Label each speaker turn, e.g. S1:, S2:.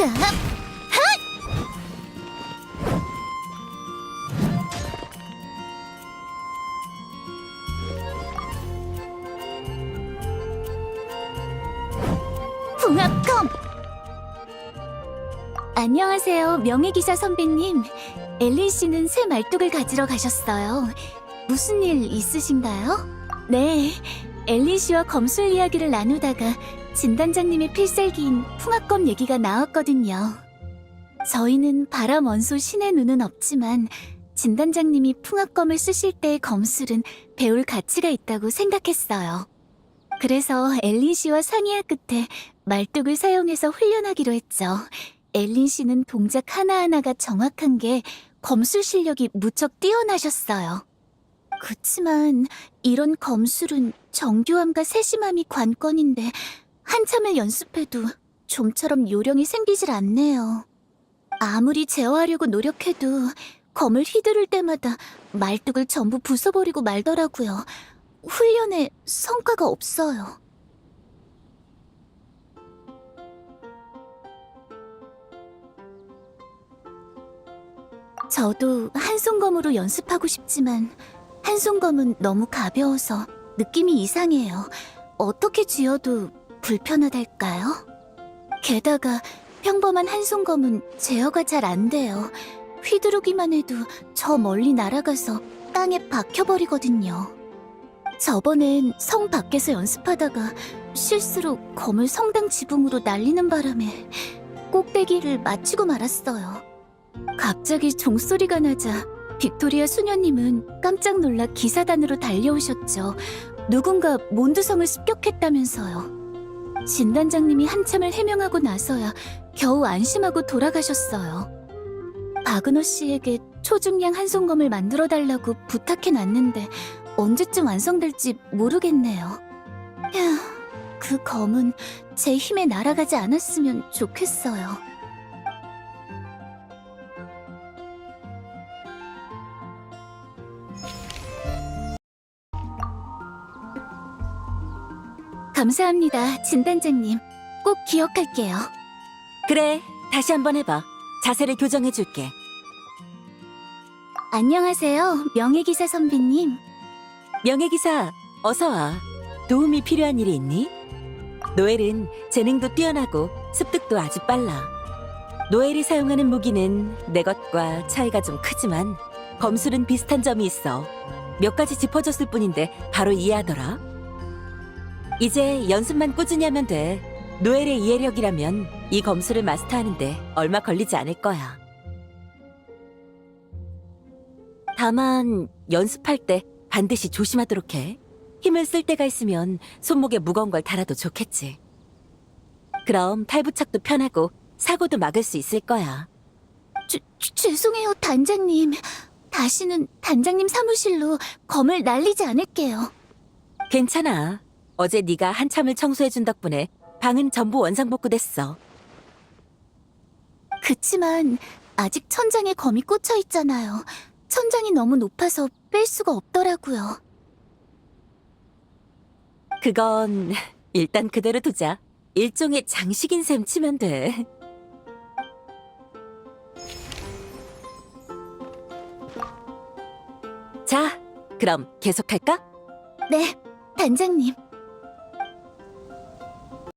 S1: 그, 핫! 붕합검! 안녕하세요, 명예기사 선배님. 엘린 씨는 새 말뚝을 가지러 가셨어요. 무슨 일 있으신가요? 네, 엘린 씨와 검술 이야기를 나누다가 진단장님의 필살기인 풍합검 얘기가 나왔거든요. 저희는 바람 원소 신의 눈은 없지만 진단장님이 풍합검을 쓰실 때의 검술은 배울 가치가 있다고 생각했어요. 그래서 엘린 씨와 상의할 끝에 말뚝을 사용해서 훈련하기로 했죠. 엘린 씨는 동작 하나하나가 정확한 게 검술 실력이 무척 뛰어나셨어요. 그치만 이런 검술은 정교함과 세심함이 관건인데 한참을 연습해도 좀처럼 요령이 생기질 않네요. 아무리 제어하려고 노력해도 검을 휘두를 때마다 말뚝을 전부 부숴버리고 말더라고요. 훈련에 성과가 없어요. 저도 한손검으로 연습하고 싶지만 한손검은 너무 가벼워서 느낌이 이상해요. 어떻게 쥐어도 불편하달까요? 게다가 평범한 한손검은 제어가 잘 안 돼요. 휘두르기만 해도 저 멀리 날아가서 땅에 박혀버리거든요. 저번엔 성 밖에서 연습하다가 실수로 검을 성당 지붕으로 날리는 바람에 꼭대기를 맞추고 말았어요. 갑자기 종소리가 나자 빅토리아 수녀님은 깜짝 놀라 기사단으로 달려오셨죠. 누군가 몬드성을 습격했다면서요. 진단장님이 한참을 해명하고 나서야 겨우 안심하고 돌아가셨어요. 바그너 씨에게 초중량 한손검을 만들어 달라고 부탁해 놨는데 언제쯤 완성될지 모르겠네요. 휴, 그 검은 제 힘에 날아가지 않았으면 좋겠어요. 감사합니다, 진단장님. 꼭 기억할게요.
S2: 그래, 다시 한번 해봐. 자세를 교정해줄게.
S1: 안녕하세요, 명예기사 선배님.
S2: 명예기사, 어서 와. 도움이 필요한 일이 있니? 노엘은 재능도 뛰어나고 습득도 아주 빨라. 노엘이 사용하는 무기는 내 것과 차이가 좀 크지만 검술은 비슷한 점이 있어. 몇 가지 짚어줬을 뿐인데 바로 이해하더라. 이제 연습만 꾸준히 하면 돼. 노엘의 이해력이라면 이 검술을 마스터하는데 얼마 걸리지 않을 거야. 다만 연습할 때 반드시 조심하도록 해. 힘을 쓸 때가 있으면 손목에 무거운 걸 달아도 좋겠지. 그럼 탈부착도 편하고 사고도 막을 수 있을 거야.
S1: 죄, 죄송해요, 단장님. 다시는 단장님 사무실로 검을 날리지 않을게요.
S2: 괜찮아. 어제 네가 한참을 청소해준 덕분에 방은 전부 원상복구됐어.
S1: 그치만 아직 천장에 검이 꽂혀 있잖아요. 천장이 너무 높아서 뺄 수가 없더라고요.
S2: 그건 일단 그대로 두자. 일종의 장식인 셈 치면 돼. 자, 그럼 계속할까?
S1: 네, 단장님.